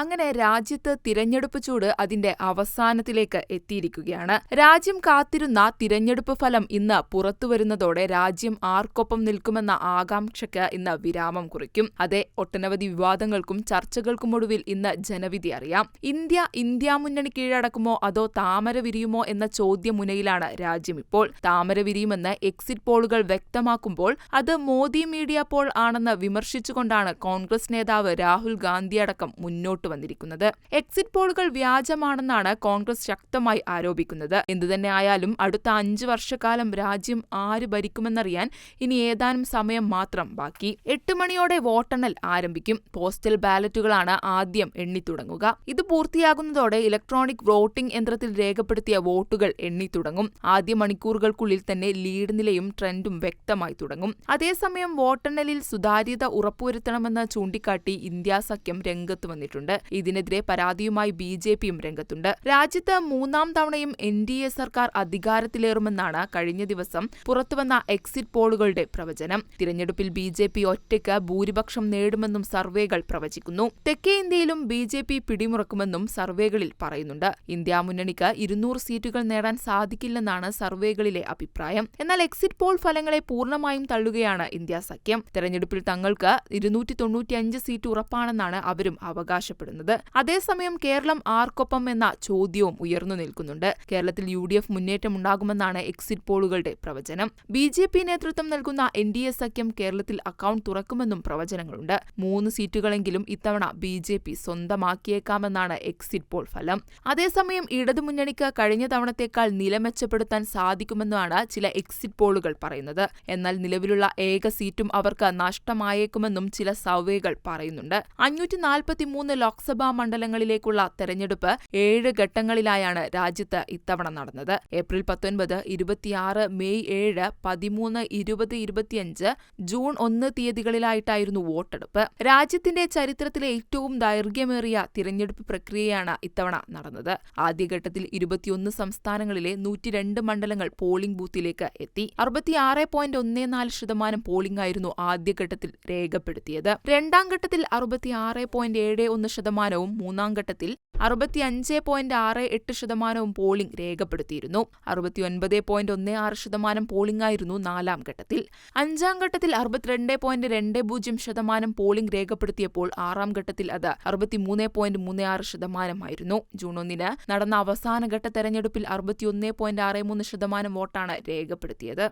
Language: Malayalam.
അങ്ങനെ രാജ്യത്ത് തിരഞ്ഞെടുപ്പ് ചൂട് അതിന്റെ അവസാനത്തിലേക്ക് എത്തിയിരിക്കുകയാണ്. രാജ്യം കാത്തിരുന്ന തിരഞ്ഞെടുപ്പ് ഫലം ഇന്ന് പുറത്തുവരുന്നതോടെ രാജ്യം ആർക്കൊപ്പം നിൽക്കുമെന്ന ആകാംക്ഷയ്ക്ക് ഇന്ന് വിരാമം കുറിക്കും. അതെ ഒട്ടനവധി വിവാദങ്ങൾക്കും ചർച്ചകൾക്കും ഒടുവിൽ ഇന്ന് ജനവിധി അറിയാം. ഇന്ത്യ ഇന്ത്യ മുന്നണി കീഴടക്കുമോ അതോ താമര വിരിയുമോ എന്ന ചോദ്യമുനയിലാണ് രാജ്യം ഇപ്പോൾ. താമര വിരിയുമെന്ന് എക്സിറ്റ് പോളുകൾ വ്യക്തമാക്കുമ്പോൾ അത് മോദി മീഡിയ പോൾ ആണെന്ന് വിമർശിച്ചുകൊണ്ടാണ് കോൺഗ്രസ് നേതാവ് രാഹുൽ ഗാന്ധി അടക്കം മുന്നോട്ട് വന്നിരിക്കുന്നത്. എക്സിറ്റ് പോളുകൾ വ്യാജമാണെന്നാണ് കോൺഗ്രസ് ശക്തമായി ആരോപിക്കുന്നത്. എന്തുതന്നെ അടുത്ത അഞ്ച് വർഷക്കാലം രാജ്യം ആര് ഭരിക്കുമെന്നറിയാൻ ഇനി ഏതാനും സമയം മാത്രം ബാക്കി. എട്ട് മണിയോടെ വോട്ടെണ്ണൽ ആരംഭിക്കും. പോസ്റ്റൽ ബാലറ്റുകളാണ് ആദ്യം എണ്ണി തുടങ്ങുക ഇത് പൂർത്തിയാകുന്നതോടെ ഇലക്ട്രോണിക് വോട്ടിംഗ് യന്ത്രത്തിൽ രേഖപ്പെടുത്തിയ വോട്ടുകൾ എണ്ണി തുടങ്ങും ആദ്യ മണിക്കൂറുകൾക്കുള്ളിൽ തന്നെ ലീഡ് നിലയും ട്രെൻഡും വ്യക്തമായി തുടങ്ങും. അതേസമയം വോട്ടെണ്ണലിൽ സുതാര്യത ഉറപ്പുവരുത്തണമെന്ന് ചൂണ്ടിക്കാട്ടി ഇന്ത്യാ സഖ്യം രംഗത്ത് വന്നിട്ടുണ്ട്. ഇതിനെതിരെ പരാതിയുമായി ബി ജെ പിയും രംഗത്തുണ്ട്. രാജ്യത്ത് മൂന്നാം തവണയും എൻ ഡി എ സർക്കാർ അധികാരത്തിലേറുമെന്നാണ് കഴിഞ്ഞ ദിവസം പുറത്തുവന്ന എക്സിറ്റ് പോളുകളുടെ പ്രവചനം. തിരഞ്ഞെടുപ്പിൽ ബി ജെ പി ഒറ്റയ്ക്ക് ഭൂരിപക്ഷം നേടുമെന്നും സർവേകൾ പ്രവചിക്കുന്നു. തെക്കേ ഇന്ത്യയിലും ബി ജെ പി പിടിമുറക്കുമെന്നും സർവേകളിൽ പറയുന്നുണ്ട്. ഇന്ത്യ മുന്നണിക്ക് ഇരുന്നൂറ് സീറ്റുകൾ നേടാൻ സാധിക്കില്ലെന്നാണ് സർവേകളിലെ അഭിപ്രായം. എന്നാൽ എക്സിറ്റ് പോൾ ഫലങ്ങളെ പൂർണമായും തള്ളുകയാണ് ഇന്ത്യ സഖ്യം. തെരഞ്ഞെടുപ്പിൽ തങ്ങൾക്ക് ഇരുന്നൂറ്റി തൊണ്ണൂറ്റിയഞ്ച് സീറ്റ് ഉറപ്പാണെന്നാണ് അവരും അവകാശപ്പെടുന്നത്. അതേസമയം കേരളം ആർക്കൊപ്പം എന്ന ചോദ്യവും ഉയർന്നു നിൽക്കുന്നുണ്ട്. കേരളത്തിൽ യു ഡി എഫ് മുന്നേറ്റമുണ്ടാകുമെന്നാണ് എക്സിറ്റ് പോളുകളുടെ പ്രവചനം. ബി ജെ പി നേതൃത്വം നൽകുന്ന എൻ ഡി എ സഖ്യം കേരളത്തിൽ അക്കൗണ്ട് തുറക്കുമെന്നും പ്രവചനങ്ങളുണ്ട്. മൂന്ന് സീറ്റുകളെങ്കിലും ഇത്തവണ ബി ജെ പി സ്വന്തമാക്കിയേക്കാമെന്നാണ് എക്സിറ്റ് പോൾ ഫലം. അതേസമയം ഇടതുമുന്നണിക്ക് കഴിഞ്ഞ തവണത്തേക്കാൾ നില മെച്ചപ്പെടുത്താൻ സാധിക്കുമെന്നാണ് ചില എക്സിറ്റ് പോളുകൾ പറയുന്നത്. എന്നാൽ നിലവിലുള്ള ഏക സീറ്റും അവർക്ക് നഷ്ടമായേക്കുമെന്നും ചില സർവേകൾ പറയുന്നുണ്ട്. അഞ്ഞൂറ്റി നാൽപ്പത്തിമൂന്ന് ലോക്സഭാ മണ്ഡലങ്ങളിലേക്കുള്ള തെരഞ്ഞെടുപ്പ് ഏഴ് ഘട്ടങ്ങളിലായാണ് രാജ്യത്ത് ഇത്തവണ നടന്നത്. ഏപ്രിൽ പത്തൊൻപത് ഇരുപത്തിയാറ് മെയ് ഏഴ് പതിമൂന്ന് ഇരുപത് ഇരുപത്തിയഞ്ച് ജൂൺ ഒന്ന് തീയതികളിലായിട്ടായിരുന്നു വോട്ടെടുപ്പ്. രാജ്യത്തിന്റെ ചരിത്രത്തിലെ ഏറ്റവും ദൈർഘ്യമേറിയ തിരഞ്ഞെടുപ്പ് പ്രക്രിയയാണ് ഇത്തവണ നടന്നത്. ആദ്യഘട്ടത്തിൽ ഇരുപത്തിയൊന്ന് സംസ്ഥാനങ്ങളിലെ നൂറ്റിരണ്ട് മണ്ഡലങ്ങൾ പോളിംഗ് ബൂത്തിലേക്ക് എത്തി. അറുപത്തിയാറ് പോയിന്റ് ഒന്നേ നാല് ശതമാനം പോളിംഗ് ആയിരുന്നു ആദ്യഘട്ടത്തിൽ രേഖപ്പെടുത്തിയത്. രണ്ടാം ഘട്ടത്തിൽ അറുപത്തിയാറ് പോയിന്റ് ഏഴ് ഒന്ന് ശതമാനവും മൂന്നാം ഘട്ടത്തിൽ അറുപത്തിയഞ്ച് പോയിന്റ് ആറ് എട്ട് ശതമാനവും പോളിംഗ് രേഖപ്പെടുത്തിയിരുന്നു. അറുപത്തിയൊൻപത് പോയിന്റ് ഒന്ന് ആറ് ശതമാനം പോളിംഗ് ആയിരുന്നു നാലാം ഘട്ടത്തിൽ. അഞ്ചാം ഘട്ടത്തിൽ അറുപത്തിരണ്ട് പോയിന്റ് രണ്ട് പൂജ്യം ശതമാനം പോളിംഗ് രേഖപ്പെടുത്തിയപ്പോൾ ആറാം ഘട്ടത്തിൽ അത് അറുപത്തിമൂന്ന് പോയിന്റ് മൂന്ന് ആറ് ശതമാനമായിരുന്നു. ജൂൺ ഒന്നിന് നടന്ന അവസാന ഘട്ട തെരഞ്ഞെടുപ്പിൽ അറുപത്തിയൊന്ന് പോയിന്റ് ആറ് മൂന്ന് ശതമാനം വോട്ടാണ് രേഖപ്പെടുത്തിയത്.